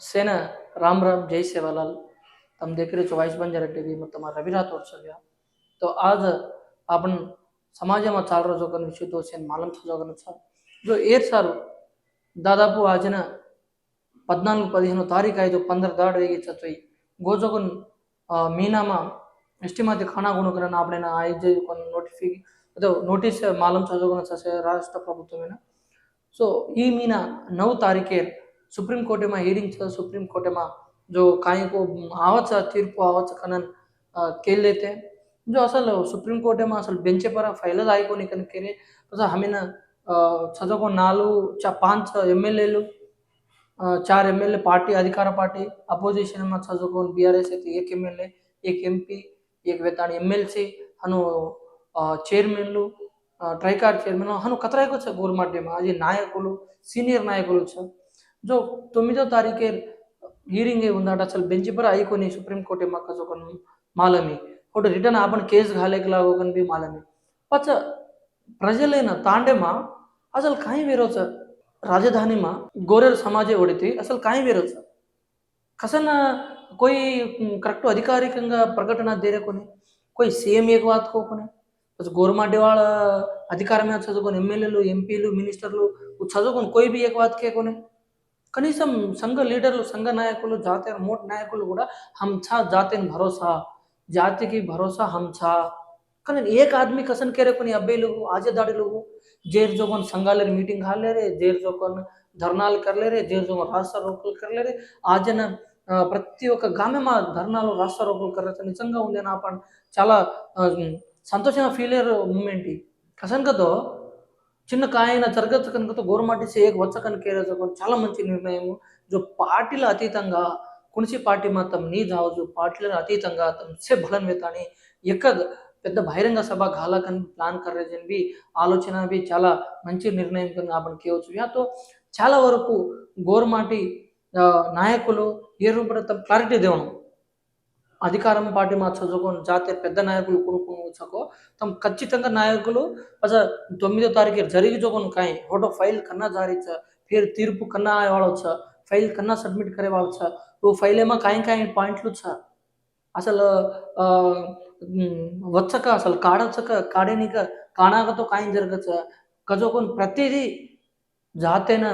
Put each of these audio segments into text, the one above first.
सेना, राम राम, जय सेवालाल। तम देखे चौबाइस बंजर टीवी में तर रविनाथ उत्सव है तो आज अपन समाज में चल रहा जो विषय तो मालूम था जो जो एर्सार दादापू आज न पदना पदेनो तारीख आई तो पंद्रह दाड़ वेगी चतई। गोजोगन मीना में एस्टिमाते खाना गुण कर अपने आज नोटिफि तो नोटिस मालूम था जो राष्ट्र प्रभुत्व सो ई मीना नौ तारीख सुप्रीम कोर्ट में हेडिंग था सुप्रीम कोर्ट में जो कहीं को आवत तीर्प आवत कन के लेते हैं जो असल सुप्रीम कोर्ट में असल बेंच पर ఫైనల్ ఆయికొని కనుకనే అసలు హమిన చదువుకో నాలుగు చా పాంచ్ ఎమ్మెల్యేలు చార్ ఎమ్మెల్యే పార్టీ అధికార పార్టీ అపోజిషన్ మా చదువుకోని బీఆర్ఎస్ అయితే ఏక్ ఎమ్మెల్యే ఏక్ ఎంపీ ఏక్ వెతాడు ఎమ్మెల్సీ హను చైర్మన్లు ట్రైకార్ చైర్మన్ హను కతరాయకు గోర్మాడ్యం అది నాయకులు సీనియర్ నాయకులు సార్ जो తొమ్మిదో తారీఖే హీరింగ్ ఉందంట అసలు బెంచ్ పర ఐకొని సుప్రీంకోర్టు మక్కస్ ఒక మాలమి ఒకటి రిటర్న్ ఆపని కేసు కాలేకలా ఒకని మాలమి పచ్చ ప్రజలైన తాండేమా అసలు కాయి వేరో సార్ రాజధానిమా గోరెల సమాజే ఒడితి అసలు కాయి వేరో సార్ కసన कोई కరెక్ట్ అధికారికంగా ప్రకటన దేరకొని కొయి సీఎం ఏక బాత్ కోకునే గవర్నమెంట్ వాళ్ళ అధికారమే చదువుకొని ఎమ్మెల్యేలు ఎంపీలు మినిస్టర్లు చదువుకొని కోయి బి ఏక కనీసం సంఘ లీడర్లు సంఘ నాయకులు జాతీయ మూడు నాయకులు కూడా హంసా జాతిని భరోసా జాతికి భరోసా హంసా కానీ ఏక ఆద్మీ కసన్ కేరే కొన్ని అబ్బాయిలు ఆజదాడులు లోగు జేర్ జోగన్ సంఘాలేరు మీటింగ్ హాలేరే జేర్ జోగన్ ధర్నాలు కర్లేరే జేర్ జోగన్ రాష్ట్ర రోకులు కర్లేరే. ఆజన ప్రతి ఒక్క గామె మా ధర్నాలు రాష్ట్ర రోకులు కర్లేదు నిజంగా ఉంది నా పని చాలా సంతోషంగా ఫీల్ అయ్యారు మూమెంట్ కసన్ కదో చిన్న కాయన జరగచ్చు కనుక గవర్నమెంట్ చేయవచ్చు కనుక చాలా మంచి నిర్ణయం జో పార్టీల అతీతంగా కుణిసి పార్టీ మాత్రం నీ జావజు. పార్టీల అతీతంగా తమసే బలన్వేతాని ఎక్క పెద్ద బహిరంగ సభ కాలకని ప్లాన్ కర్రేజన్వి ఆలోచన బి చాలా మంచి నిర్ణయం కింద ఆపణ కేవచ్చు. యాతో చాలా వరకు గోరమాటి నాయకులు ఏ రూపడ క్లారిటీ దేవను అధికారం పార్టీ మా చదువుకొని జాతీయ పెద్ద నాయకులు కొనుక్కోవచ్చకో తమ ఖచ్చితంగా నాయకులు అసలు తొమ్మిదో తారీఖు జరిగి జోగన్ కాయి ఫోటో ఫైల్ కన్నా జారీ छ फिर తీర్పు కన్నా వాడు छ ఫైల్ కన్నా సబ్మిట్ करे వాడు छ वो ఫైల్ ఏమో కాయి కాయి పాయింట్లు छ అసలు ఆ, ఉమ్, వచ్చక అసలు కాడొచ్చక కాడేనిక కాణాకతో కాయం జరగచ్చ కజోకొని ప్రతిదీ జాతేన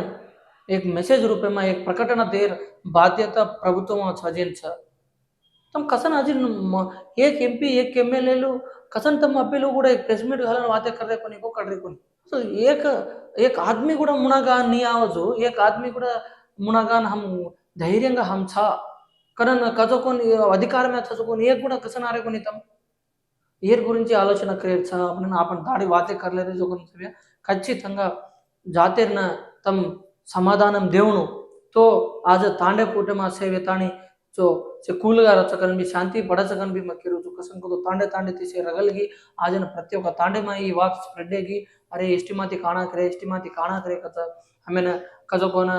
एक मैसेज रूपे में एक प्रकटन देर बाध्यता ప్రభుత్వం సజించ तम कसन हाजिर एक ఎంపీ ఏ एक एम एल అప్పీలు कसन तम మీట్ కావాలని एक प्रेस मीट घालून वाते करते कोणी को कड्री कोणी एक एक आदमी కూడా మునగా నీ ఆవజు एक आदमी కూడా మునగాన్ हम ధైర్యంగా हम छा కరన్ కజకొని అధికారమే చదువుకొని ఏ కూడా కసనారే కొని తమ. ఏర్ గురించి ఆలోచన కరేర్చా ఆ పని దాడి వాతే కర్లేదు జోకొని సభ్య ఖచ్చితంగా జాతీర్న తమ సమాధానం దేవును. తో ఆజ తాండే పూట మా సేవ తాణి సో ಕೂಲ್ಗ ರಚಕನ್ ಬಿ ಶಾಂತಿ ಬಡಚಕನ್ ಬಿ ಮಕ್ಕಿರೋದು ಕಸಂಕದು ತಾಂಡೆ ತಾಂಡೆ ತೀಸಿ ರಗಲ್ಗಿ ಆಜನ ಪ್ರತಿ ಒಕ್ಕ ತಾಂಡೆ ಮಾಯಿ ವಾಕ್ ಸ್ಪ್ರೆಡ್ ಆಗಿ ಅರೆ ಎಷ್ಟಿ ಮಾತಿ ಕಾಣಾಕ್ರೆ ಎಷ್ಟಿ ಮಾತಿ ಕಾಣಾಕ್ರೆ ಕಥ ಆಮೇಲೆ కజకోన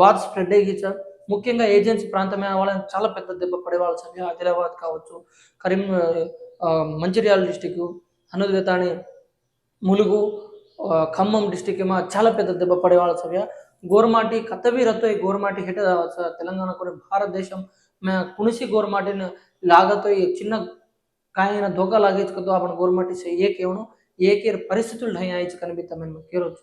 వార్ స్ప్రెడ్ అయ్యిచ ముఖ్యంగా ఏజెన్సీ ప్రాంతమే వాళ్ళని చాలా పెద్ద దెబ్బ పడే వాళ్ళ సభ్య ఆదిలాబాద్ కావచ్చు కరీం మంచిర్యాల డిస్టిక్ హనుద్గతాని ములుగు ఖమ్మం డిస్టిక్ చాలా పెద్ద దెబ్బ పడేవాళ్ళు సభ్య. గోర్మాటి కత్తవీరతోయ్ గోర్మాటి హెట తెలంగాణ కూడా భారతదేశం కుణిసి గోర్మాటిని లాగతోయ్ చిన్న ಕಾಯಿನ ದೊಗ್ಗಲಾಗಿಚ್ಕದ್ದು ಅವನ ಗೋರ್ಮೆಂಟ್ ಏಕೆ ಅವನು ಏಕೆ ಪರಿಸ್ಥಿತಿಗಳು ಹೈ ಆಯ್ತು ಕನಿಬಿತ್ತ ಮೇಲೆ ಕೇಳೋಚು